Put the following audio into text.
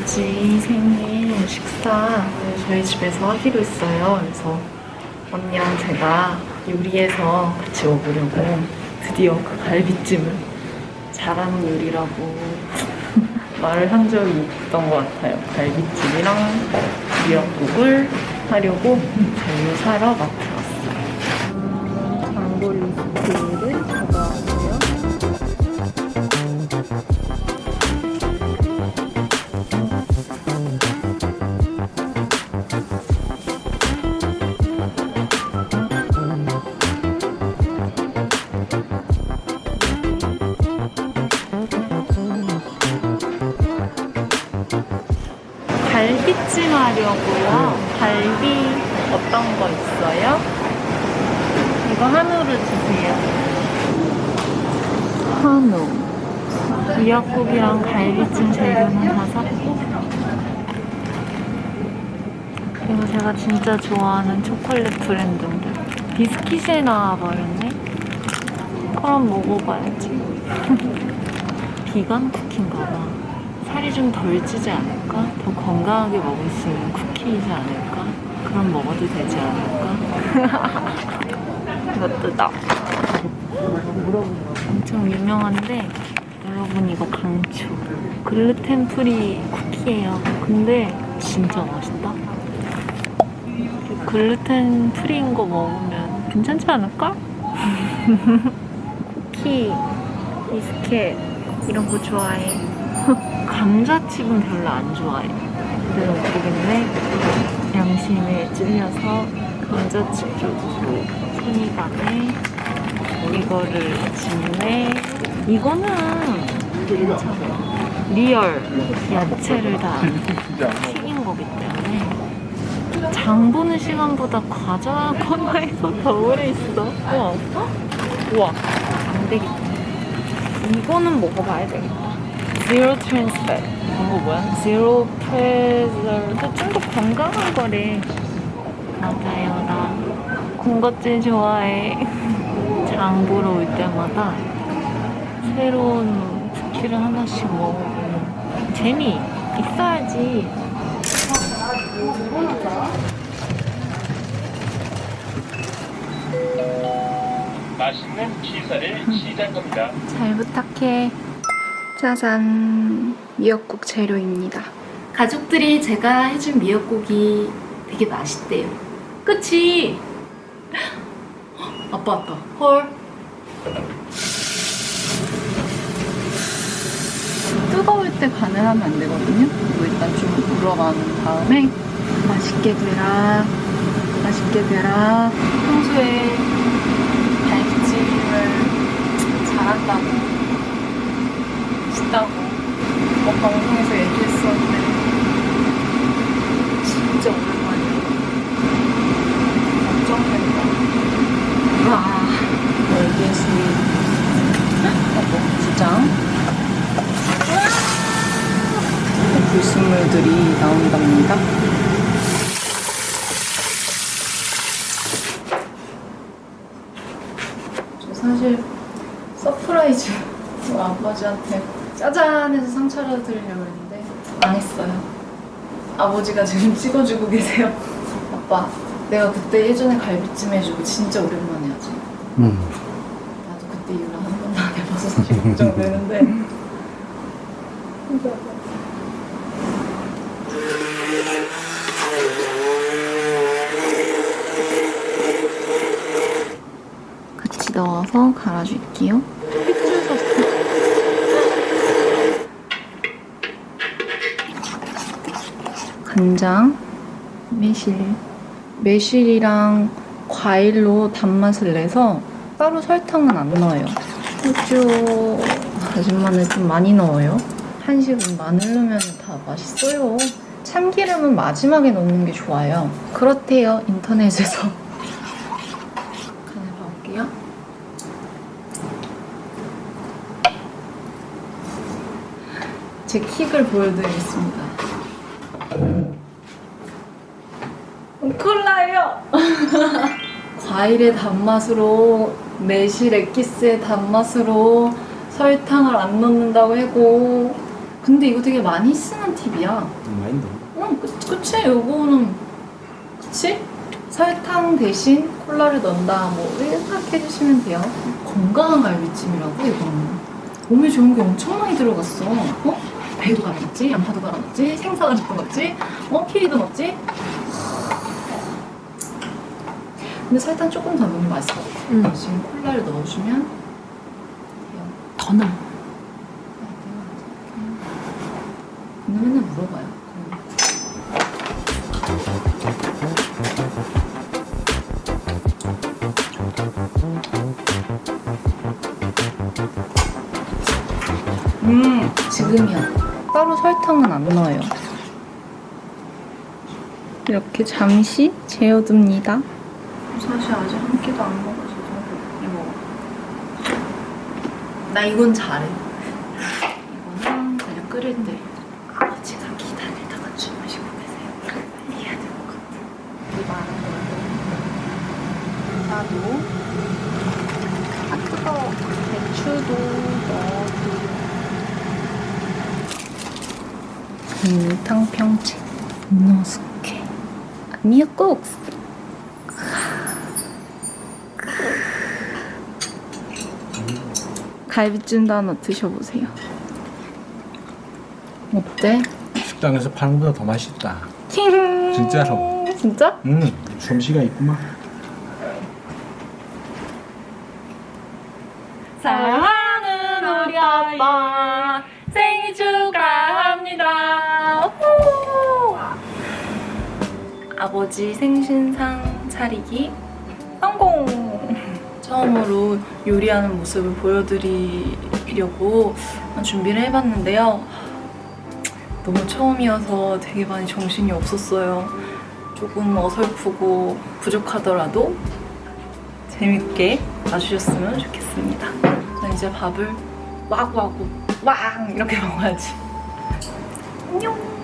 아버지 생일 식사 저희 집에서 하기로 했어요. 그래서 언니랑 제가 요리해서 같이 먹으려고 드디어 그 갈비찜을 잘하는 요리라고 말을 한 적이 있던 것 같아요. 갈비찜이랑 미역국을 하려고 재료 사러 마트 왔어요. 장볼 리스트 갈비찜 하려고요. 갈비 어떤 거 있어요? 이거 한우를 주세요. 한우. 미역국이랑 갈비찜 재료는 다 샀고. 그리고 제가 진짜 좋아하는 초콜릿 브랜드인데 비스킷에 나와버렸네. 그럼 먹어봐야지. 비건 쿠키인가 봐. 살이 좀 덜 찌지 않을까? 더 건강하게 먹을 수 있는 쿠키이지 않을까? 그럼 먹어도 되지 않을까? 이것도 나. 엄청 유명한데 여러분 이거 강추. 글루텐 프리 쿠키예요. 근데 진짜 맛있다. 글루텐 프리인 거 먹으면 괜찮지 않을까? 쿠키, 비스켓 이런 거 좋아해. 감자칩은 별로 안 좋아해. 그대로 모르겠네. 양심에 찔려서 감자칩 쪽으로 손이 가네. 이거를 집네. 이거는 괜찮아. 리얼 야채를 다 튀긴 거기 때문에 장 보는 시간보다 과자 코너에서 더 오래 있어. 우와. 우와. 안 되겠다. 이거는 먹어봐야 되겠다. Zero trans fat. 이거 뭐야? Zero preserve. 좀더 건강한 거래. 맞아요. 나 군것질 좋아해. 장 보러 올 때마다 새로운 쿠키를 하나씩 먹어보는 재미 있어야지. 맛있는 기사를 시작합니다. 잘 부탁해. 짜잔. 미역국 재료입니다. 가족들이 제가 해준 미역국이 되게 맛있대요. 그치? 아빠 왔다. 헐. 뜨거울 때 간을 하면 안 되거든요. 이거 일단 좀 우러나는 다음에 맛있게 되라. 맛있게 되라. 평소에 갈비찜을 잘한다고 맛있다고 뭐 방송에서 얘기했었는데 진짜 오랜만이에요. 걱정된다. 와 열개씩 어머 두장 불순물들이 나온답니다. 저 사실 서프라이즈 저 아버지한테 짜잔 해서 상 차려드리려고 했는데 안 했어요. 아버지가 지금 찍어주고 계세요. 아빠, 내가 그때 예전에 갈비찜 해주고 진짜 오랜만에 하지. 음. 나도 그때 이후로 한 번도 안 해봐서 사실 걱정되는데. 같이 넣어서 갈아줄게요. 간장, 매실. 매실이랑 과일로 단맛을 내서 따로 설탕은 안 넣어요. 호주 다진 마늘 좀 많이 넣어요. 한식은 마늘 넣으면 다 맛있어요. 참기름은 마지막에 넣는 게 좋아요. 그렇대요, 인터넷에서. 간을 봐볼게요. 제 킥을 보여드리겠습니다. 콜라예요! 과일의 단맛으로 매실 엑기스의 단맛으로 설탕을 안 넣는다고 하고 근데 이거 되게 많이 쓰는 팁이야. 마인드. 응, 그, 그치? 요거는 그치? 설탕 대신 콜라를 넣는다. 뭐 이렇게 해주시면 돼요. 건강한 갈비찜이라고 이거는. 몸에 좋은 게 엄청 많이 들어갔어. 어? 배도 갈아 넣었지, 양파도 갈아 넣었지, 생사과도 넣었지, 어? 키위도 넣었지. 근데 설탕 조금 더 넣으면 같아. 응. 지금 콜라를 넣어주면 돼요. 더 넣어. 근데 맨날 물어봐요. 음, 지금이야. 따로 설탕은 안 넣어요. 이렇게 잠시 재워둡니다. 사실 아직 한 끼도 안 먹어서 이거. 나 이건 잘해. 이거는 그냥 끓일 때 아버지가 기다리다가 주무시고 계세요. 빨리 해야 될 것 같아. 이 많은 거를 나도 아 뜨거워. 배추도 넣어도 탕평채 노숙해 미역국 갈비찜도 하나 드셔보세요. 어때? 식당에서 파는 것보다 더 맛있다. 팅! 진짜로. 진짜? 음, 솜씨가 있구만. 사랑하는 우리 아빠 생일 축하합니다. 우! 아버지 생신상 차리기 성공! 처음으로 요리하는 모습을 보여드리려고 준비를 해봤는데요. 너무 처음이어서 되게 많이 정신이 없었어요. 조금 어설프고 부족하더라도 재밌게 봐주셨으면 좋겠습니다. 나 이제 밥을 와구와구 왕 이렇게 먹어야지. 안녕.